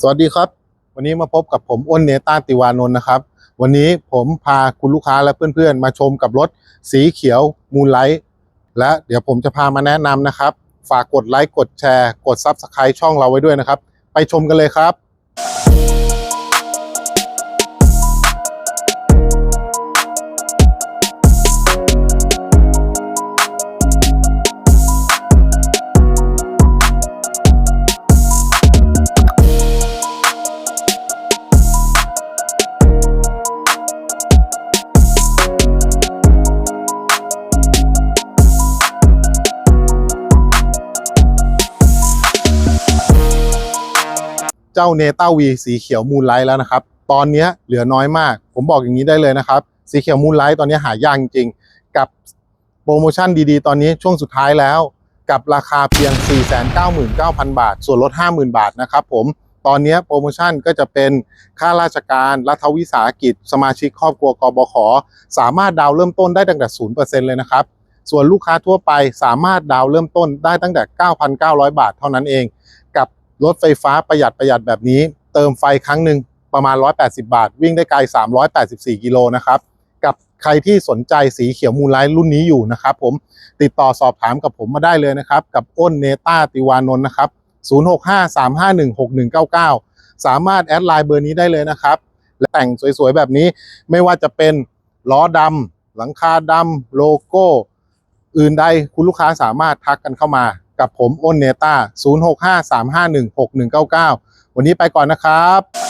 สวัสดีครับ วันนี้มาพบกับผมอ้นเนต้าติวานนท์นะครับ วันนี้ผมพาคุณลูกค้าและเพื่อนๆ มาชมกับรถสีเขียวมูลไลท์และเดี๋ยวผมจะพามาแนะนำนะครับ ฝากกดไลค์กดแชร์ กด Subscribe ช่องเราไว้ด้วยนะครับ ไปชมกันเลยครับ เจ้าเนต้าวีสีเขียวมูลไลท์แล้วนะครับ ตอนนี้เหลือน้อยมาก ผมบอกอย่างนี้ได้เลยนะครับ สีเขียวมูลไลท์ตอนนี้หายากจริง กับโปรโมชั่นดีๆ ตอนนี้ช่วงสุดท้ายแล้ว กับราคาเพียง 499,000 บาท ส่วนลด 50,000 บาทนะครับผมตอนนี้โปรโมชั่นก็จะเป็นค่าราชการรัฐวิสาหกิจ สมาชิกครอบครัวกบข สามารถดาวเริ่มต้นได้ตั้งแต่ 0%เลยนะครับ ส่วนลูกค้าทั่วไปสามารถดาวเริ่มต้นได้ตั้งแต่ 9,900 บาทเท่านั้นเอง รถไฟฟ้าประหยัดประหยัดแบบนี้ เติมไฟครั้งหนึ่งประมาณ 180 บาท วิ่งได้ไกล 384 กิโลนะครับ กับใครที่สนใจสีเขียวมูลไลท์รุ่นนี้อยู่นะครับผมติดต่อสอบถามกับผมมาได้เลยนะครับ กับอ้นเนต้าติวานนท์นะครับ 0653516199 สามารถแอดไลน์เบอร์นี้ได้เลยนะครับ และแต่งสวยๆ แบบนี้ไม่ว่าจะเป็นล้อดำหลังคาดำโลโก้ อื่นใดคุณลูกค้าสามารถทักกันเข้ามา กับผมอ้นเนต้า0653516199 วันนี้ไปก่อนนะครับ